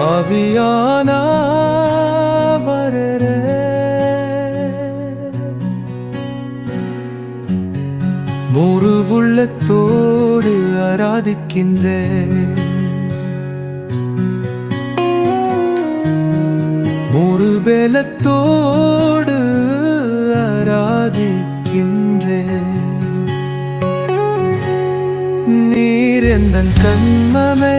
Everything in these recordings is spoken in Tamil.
ஆவியானவரே முருவுள்ளத்தோடு ஆராதிக்கின்றேன். முருபெலத்தோடு ஆராதிக்கின்றேன். நீரெந்தன் கண்மமை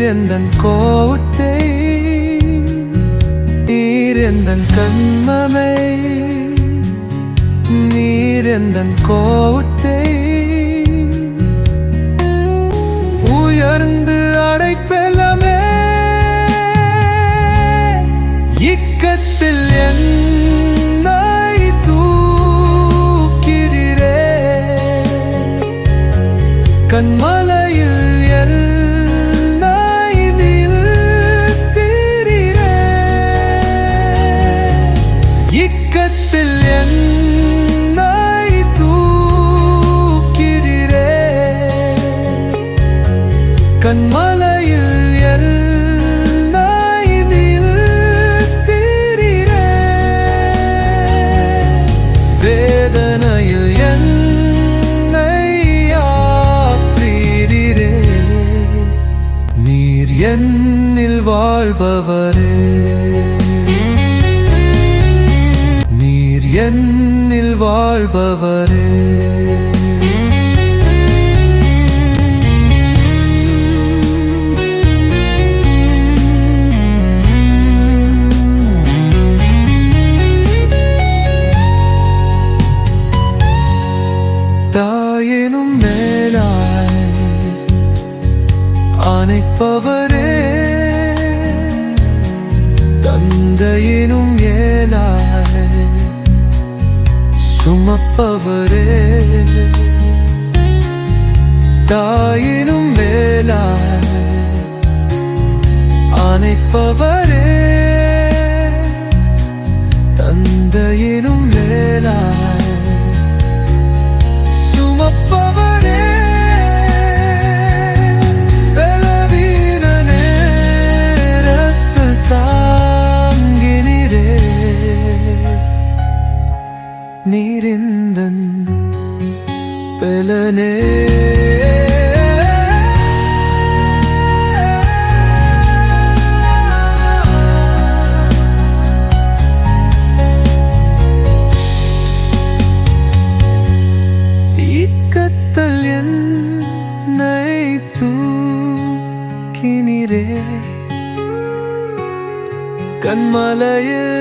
நீரெந்தன் கோட்டை நீரெந்தன் கண்மமை நீரெந்தன் கோட்டை உயர்ந்து அடைப்பெலமே இக்கத்தில் என்னை தூக்கிறே கண்மலை கண்மலையில் வேதனையில் என்னை ஆற்றீரே நீர் என்னில் வாழ்பவரே. நீர் என்னில் வாழ்பவரே. அணைப்பவரே தந்தையினும் ஏலாய் சுமப்பவரே. தாயினும் மேலாய் அணைப்பவரே நீரிந்தன் பெலனே. இக்கத்தல் என்னை தூக்கினீரே. கண்மலையில்